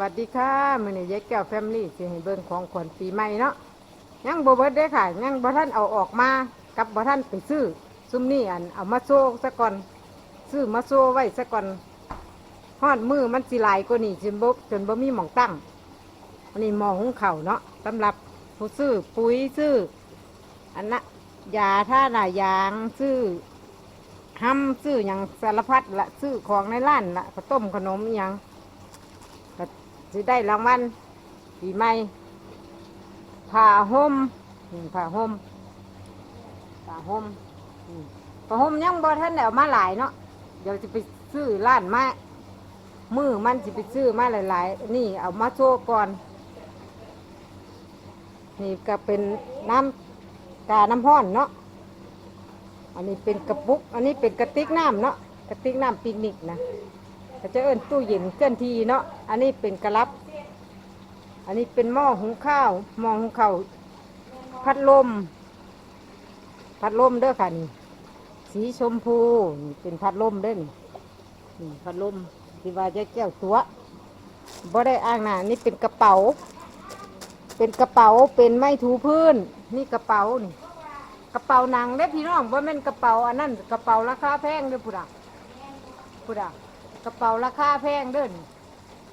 วัสดีค่ะมื้อนี้ยายแก้วแฟมลี่สิให้เบิ่งของขวัญปีใหม่เนาะยังบ่เบิดเด้ค่ะยังบ่ทันเอาออกมากับบ่ทันไปซื้อซุมนี้อันเอามาโซ่ซะก่อนซื้อมาโซ่ไว้ซะก่อนฮอดมือมันสิลายกว่านี้จนบ่จนบ่มีหม่องตั้งอันนี้หม้อหุงข้าวเนาะสำหรับผู้ซื้อปุ๋ยซื้ออันน่ะยาท่าหน้ายางซื้อห้ำซื้อหยังสารพัดละซื้อของในร้านละข้าวต้มขนมอิหยัง สิได้รางวัลปีใหม่ผ้าห่มนี่ผ้าห่มผ้าห่มนี่ผ้าห่มยังบ่ทันได้เอามาหลายเนาะเดี๋ยวจะไปซื้อร้านมามือมันสิไปซื้อมาหลายๆ นี่เอามาโชว์ก่อน นี่ก็เป็นน้ำกาน้ำห้อนเนาะอันนี้เป็นกระปุก อันนี้เป็นกระติกน้ำเนาะกระติกน้ำปิกนิกนะ ก็จะเอิ้นตู้เย็นเคลื่อนที่เนาะอันนี้เป็นกระลับ อันนี้เป็นหม้อหุงข้าวหม้อหุงข้าวพัดลม พัดลมเด้อค่ะนี่สีชมพูเป็นพัดลมเด้นนี่พัดลมที่ว่าจะแก้วตัวบ่ได้อ้างหน้านี่เป็นกระเป๋า เป็นกระเป๋าเป็นไม้ถูพื้น นี่กระเป๋านี่กระเป๋าหนังเด้พี่น้องว่าเป็นกระเป๋าอันนั้นกระเป๋าราคาแพงเด้อพุดะพุดะ กระเป๋าราคาแพงเด้อน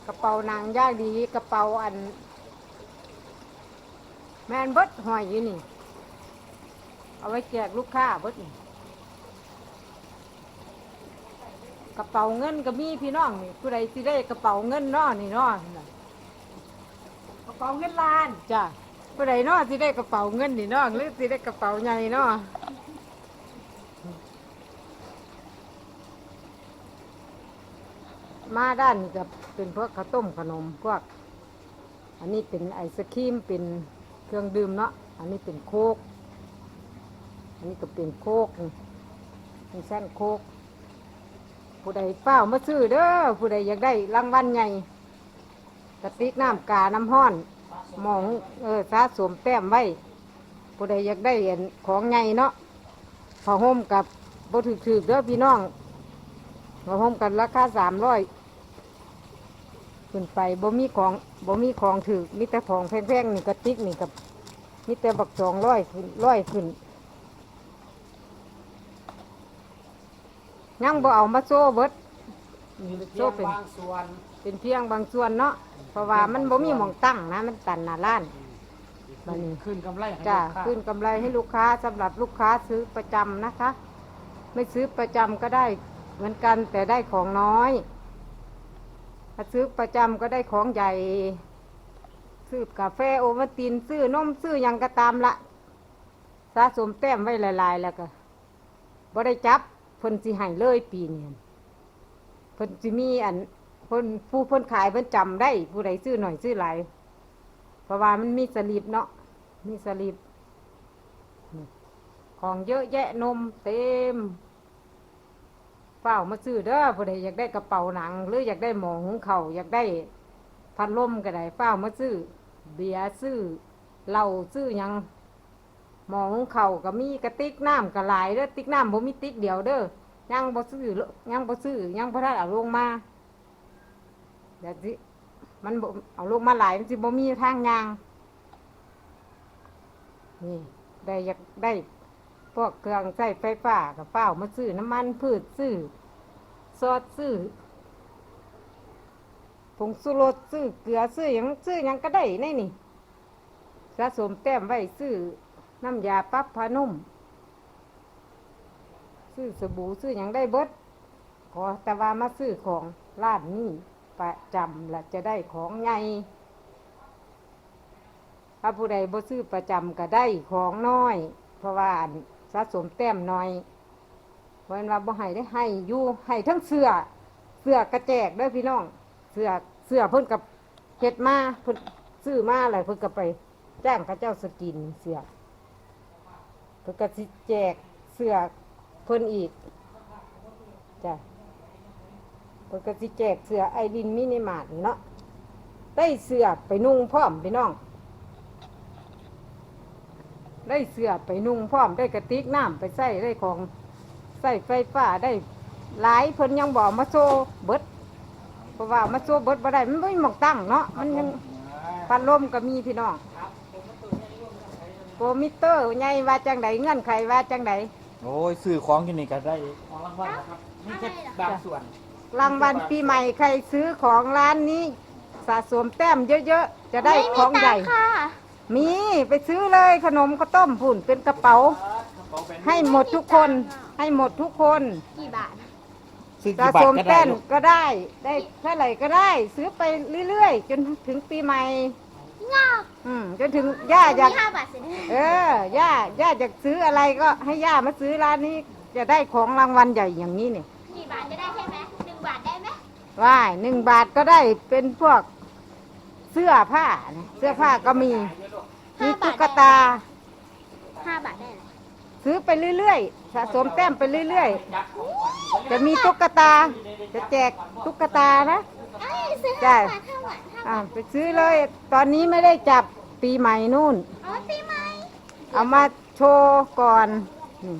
กระเป๋านางย่างดีกระเป๋าอัน แมนเบิดหอยอยู่นี่ เอาไว้แจกลูกค้าเบิดนี่กระเป๋าเงินก็มีพี่น้องนี่ผู้ใดสิได้กระเป๋าเงินเนาะนี่เนาะน่ะกระเป๋าเงินล้านจ้ะผู้ใดเนาะสิได้กระเป๋าเงินนี่เนาะหรือสิได้กระเป๋าใหญ่เนา มาด้านนี่ก็เป็นพวกข้าวต้มขนมพวก อันนี้เป็นไอศครีมเป็นเครื่องดื่มเนาะอันนี้เป็นโคก อันนี้ก็เป็นโคกมีเป็นแส้นโคก ผู้ใดเฝ้ามาซื้อเด้อผู้ใดอยากได้รางวัลใหญ่กระติกน้ำกาน้ำห้อนหมองเออสะสมแต้มไว้ผู้ใดอยากได้อันของใหญ่เนาะผ้าห่มกับบ่ถือๆเด้อพี่น้องผ้าห่มกันราคาสามร้อย ขึ้นไปบ่มีของบ่มีของถือมีแต่ของแพงๆนี่กระติกนี่กับมีแต่บักสองร้อยขึ้นร้อยขึ้นยังบ่เอามาโซ่เบิดมีโซ่เป็นบางส่วนเป็นเพียงบางส่วนเนาะเพราะว่ามันบ่มีหมองตั้งนะมันตันหน้าร้านบัดนี้ขึ้นกำไรให้จ้าลูกค้าขึ้นกำไรให้ลูกค้าสำหรับลูกค้าซื้อประจำนะคะ ไม่ซื้อประจำก็ได้เหมือนกันแต่ได้ของน้อย ถ้าซื้อประจำก็ได้ของใหญ่ ซื้อกาแฟโอวัลตินซื้อนมซื้อยังก็ตามละสะสมแต้มไว้หลายๆ แล้วก็บ่ได้จับเพิ่นสิให้เลยปีนี้เพิ่นสิมีอันเพิ่นผู้เพิ่นขายเพิ่นจำได้ ผู้ใดซื้อหน่อยซื้อหลายเพราะว่ามันมีสลิปเนาะมีสลิปของเยอะแยะนมเต็ม เฝ้ามาซื้อเด้อผู้ใดอยากได้กระเป๋าหนัง หรืออยากได้หมอหุงเขาวอยากได้พัดลมก็ได้เฝ้ามาซื้อเบียร์ซื้อเหล้าซื้อยังหมอหุงเขาวก็มีกระติกน้ำกระหลายเด้อติ๊กน้ำบ่มีติ๊กเดียวเด้อยังบ่ซื้อยังบ่ซื้อยังบ่ทันเอาลงมาเดี๋ยวสิมันเอาลงมาหลายมันสิบ่มีทางยางนี่ได้อยากได้ วกเครื่องใช้ไฟฟ้ากับเป้ามาซื้อน้ำมันพืชซื้อซอสซื้อผงสุรสซื้อเกลือซื้อยังซื้อยังก็ได้ในนี่สะสมแต้มไว้ซื้อน้ำยาปั๊บผ้านุ่ม ซื้อสบู่ซื้อยังได้เบิดขอแต่ว่ามาซื้อของร้านนี้ประจำและจะได้ของใหญ่ถ้าผู้ใดบ่ซื้อประจำก็ได้ของน้อย เพราะว่าอัน สะสมแต้มน้อยเพราะนั้นว่าบ่ให้ได้ให้อยู่ให้ทั้งเสื้อเสื้อกระแจกด้อพี่น้องเสื้อเสื้อเพิ่นกับเฮ็ดมาเพิ่นซื้อมาอะไรเพิ่นก็ไปจ้างเขาเจ้าสกินเสื้อเพิ่นก็สิแจกเสื้อเพิ่นอีกจ้ะเพิ่นก็สิแจกเสื้อไอดินมินิมาร์ทเนาะได้เสื้อไปนุ่งพร้อมพี่น้อง ได้เสื้อไปนุ่งพร้อมได้กระติกน้ำไปใส่ได้ของใส่ไฟฟ้าได้หลายเพิ่นยังบอกมาโซเบิดราะว่ามาโซ่เบิดบ่ได้มันไม่มีหมองตั้งเนาะมันยังพัดลมก็มีพี่น้องโปรมิเตอร์ใหญ่ว่าจังไดเงื่อนไขว่าจังไดโอ้ยซื้อของอยู่นี่ก็ได้ของรางวัลนะครับนี่แค่บางส่วน รางวัลปีใหม่ใครซื้อของร้านนี้ สะสมแต้มเยอะๆจะได้ของใหญ่ค่ะ มีไปซื้อเลยขนมข้าวต้มผุ่นเป็นกระเป๋า ให้หมดทุกคน ให้หมดทุกคนกี่บาทซื้อสะกี่บาทสมก็ได้แต้มลูกก็ได้ ได้เท่าไหร่ก็ได้ ซื้อไปเรื่อยๆ จนถึงปีใหม่งอกอืมจนถึงย่าอยากมีห้าบาทเสร็จเออย่าย่าอยากซื้ออะไรก็ให้ย่ามาซื้อร้านนี้ จะได้ของรางวัลใหญ่อย่างนี้เนี่ยกี่บาทจะได้ใช่ไหมหนึ่งบาทได้ไหมว่ายหนึ่งบาทก็ได้เป็นพวกเสื้อผ้านะเสื้อผ้าก็มี มีตุ๊กตา ห้าบาทได้เลยซื้อไปเรื่อยๆ สะสมแต้มไปเรื่อยๆ จะมีตุ๊กตา จะแจกตุ๊กตานะ เอ้ยซื้อใช่ห้าบาทห้าบาทห้าอ่าไปซื้อเลย ตอนนี้ไม่ได้จับปีใหม่นู่นอ๋อปีใหม่เอามาโชว์ก่อนนี่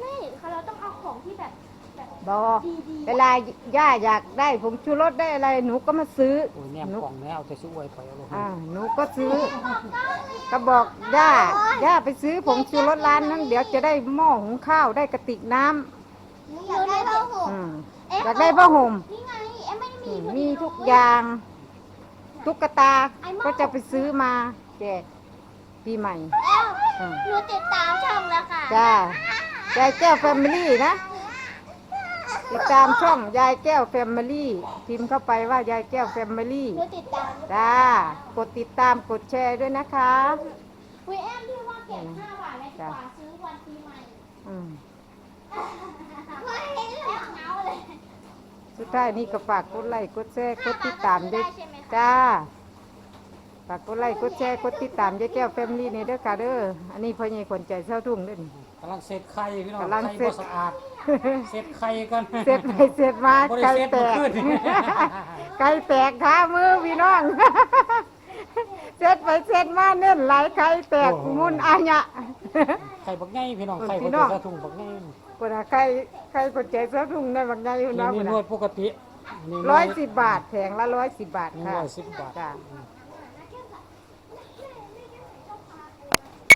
ไม่เราต้องเอาของที่แบบแบบบอดีๆเวลาย่าอยากได้ผงชูรสได้อะไร หนูก็มาซื้อโอ้ยแนมหนูกล่องแล้วเอาแต่ซื้อไว้ไปเอาลงอ่าหนูก็ซื้อ ก็บอกย่าย่าไปซื้อผงชูรสร้านนั้นเดี๋ยวจะได้หม้อหุงข้าวได้กระติกน้ำอยากได้ผ้าห่มอืมอยากได้ผ้าห่มนี่ไงเอ็มไม่ได้มีอืมพอดีมีทุกอย่างตุ๊กตาไอ้หม้อก็จะไปซื้อมาแจกปีใหม่เอ้าอืมหนูติดตามช่องแล้วค่ะจ้ายายแก้วแฟมิลี่นะ ติดตามช่องยายแก้วแฟมิลี่พิมพ์เข้าไปว่ายายแก้วแฟมิลี่หนูติดตามจ้ากดติดตามกดแชร์ด้วยนะคะคุยแอมที่ว่าเก็บห้าบาทไว้ดีกว่าซื้อวันปีใหม่อืมไม่เห็นแล้วเหงาเลยสุดท้ายนี่ก็ฝากกดไลค์กดแชร์กดติดตามด้วยใช่ไหมคะจ้าฝากกดไลค์กดแชร์กดติดตามยายแก้วแฟมิลี่นี่เด้อค่ะเด้ออันนี้พ่อใหญ่คนใจเศร้าทุ่งเด้อนี่ กำลังเสร็จไข่พี่น้องกำลังไข่เสร็บ่จ สะอาดเสร็จไข่กันเสร็จไปเสร็จมาบ่ได้ไก่เสร็จแตกเมื่อคืนไก่แตกขามือพี่น้อง เสร็จไปเสร็จมาเน่นไหลายไก่แตกมุนอาญะ ไข่บักไงพี่น้องเออไข่พี่คนน้องจะทุ่งบักไงปวดไก่ไก่คนใจเศร้าทุ่งนั่นบางไงอยู่นี่นะมีพุ่นนวดปกตินี่ร้อยสิบบาทแผงละร้อยสิบบาทนี่ค่ะร้อยสิบบาท จ้า